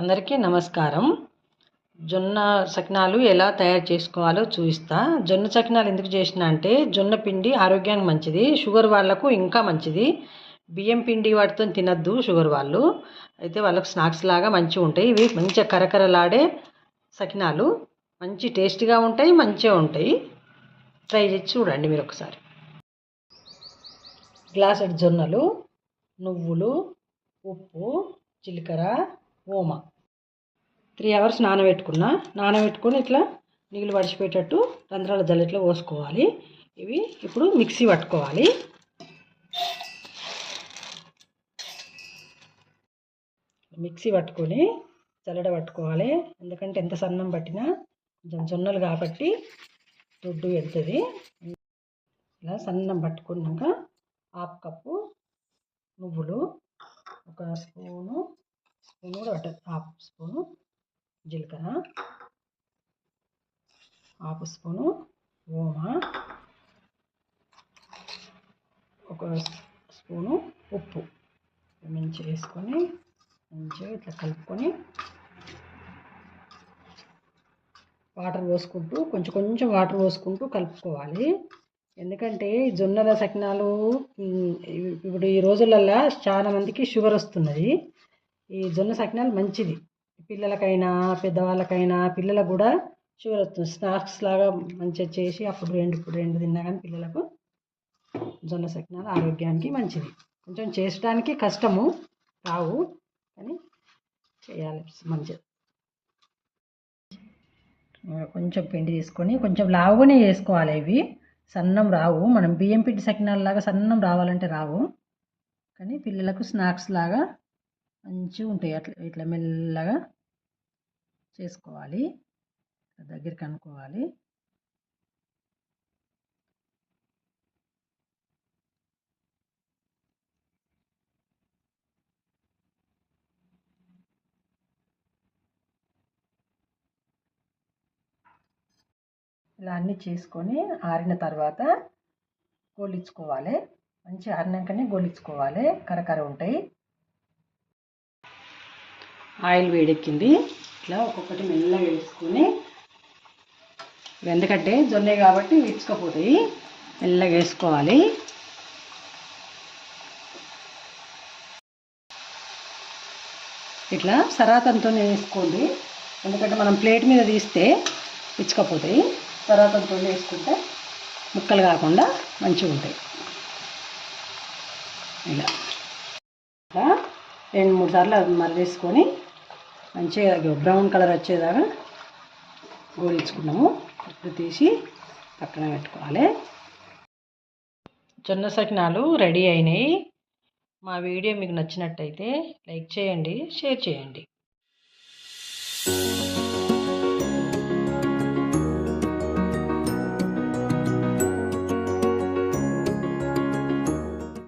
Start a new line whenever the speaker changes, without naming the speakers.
అందరికీ నమస్కారం. జొన్న సకినాలు ఎలా తయారు చేసుకోవాలో చూపిస్తా. జొన్న సకినాలు ఎందుకు చేసిన అంటే జొన్న పిండి ఆరోగ్యానికి మంచిది షుగర్ వాళ్ళకు ఇంకా మంచిది. బియ్యం పిండి వాటితో తినద్దు షుగర్ వాళ్ళు. అయితే వాళ్ళకు స్నాక్స్ లాగా మంచిగా ఉంటాయి. ఇవి మంచిగా కరకరలాడే సకినాలు. మంచి టేస్టీగా ఉంటాయి మంచిగా ఉంటాయి. ట్రై చేసి చూడండి మీరు ఒకసారి. గ్లాసెడ్ జొన్నలు నువ్వులు ఉప్పు జీలకర్ర ఓమ త్రీ అవర్స్ నానబెట్టుకున్నా. నానబెట్టుకొని ఇట్లా నీళ్ళు వడిచిపెట్టేటట్టు రంధ్రాల జల్లెట్లో పోసుకోవాలి. ఇవి ఇప్పుడు మిక్సీ పట్టుకోవాలి. మిక్సీ పట్టుకొని జల్లెడ పట్టుకోవాలి. ఎందుకంటే ఎంత సన్నం పట్టినా కొంచెం జొన్నలు కాబట్టి దుడ్డు వెళ్తుంది ఇలా సన్నం పట్టుకున్నాక హాఫ్ కప్పు నువ్వులు ఒక స్పూను స్పూన్ కూడా పట్టదు హాఫ్ స్పూను జీలకర్ర హాఫ్ స్పూను ఓమ ఒక స్పూను ఉప్పు. మంచిగా వేసుకొని మంచిగా ఇట్లా కలుపుకొని వాటర్ పోసుకుంటూ కొంచెం కొంచెం వాటర్ పోసుకుంటూ కలుపుకోవాలి. ఎందుకంటే జొన్నల సకినాలు ఇప్పుడు ఈ రోజులల్లో చాలా మందికి షుగర్ వస్తున్నది. ఈ జొన్న సకినాలు మంచిది. పిల్లలకైనా పెద్దవాళ్ళకైనా పిల్లలకు కూడా షుగర్ వస్తుంది. స్నాక్స్ లాగా మంచిగా చేసి అప్పుడు రెండు ఇప్పుడు రెండు తిన్నా కానీ పిల్లలకు జొన్న సకినాలు ఆరోగ్యానికి మంచిది. కొంచెం చేసడానికి కష్టము రావు కానీ చేయాలి మంచిది కొంచెం పిండి తీసుకొని కొంచెం లావుగానే చేసుకోవాలి ఇవి. సన్నం రావు. మనం బియ్యం పిండి సకినాలు లాగా సన్నం రావాలంటే రావు. కానీ పిల్లలకు స్నాక్స్ లాగా మంచిగా ఉంటాయి. అట్లా ఇట్లా మెల్లగా చేసుకోవాలి. దగ్గరికి అనుకోవాలి ఇలా అన్నీ చేసుకొని ఆరిన తర్వాత గోలించుకోవాలి మంచి ఆరినాకనే గోలించుకోవాలి కరకర ఉంటాయి. ఆయిల్ వేడెక్కింది. ఇట్లా ఒక్కొక్కటి మెల్లగా వేసుకొని ఎందుకంటే జొన్నే కాబట్టి విచ్చుకపోతాయి మెల్లగా వేసుకోవాలి. ఇట్లా సరాతంతో వేసుకోండి. ఎందుకంటే మనం ప్లేట్ మీద తీస్తే విచ్చుకపోతాయి సరాతంతో వేసుకుంటే ముక్కలు కాకుండా మంచిగా ఉంటాయి. ఇలా. ఇలా రెండు మూడు సార్లు అది మరలేసుకొని మంచిగా బ్రౌన్ కలర్ వచ్చేదాకా గోలించుకున్నాము. ఇప్పుడు తీసి పక్కన పెట్టుకోవాలి. జొన్న సకినాలు రెడీ అయినాయి. మా వీడియో మీకు నచ్చినట్టయితే లైక్ చేయండి షేర్ చేయండి.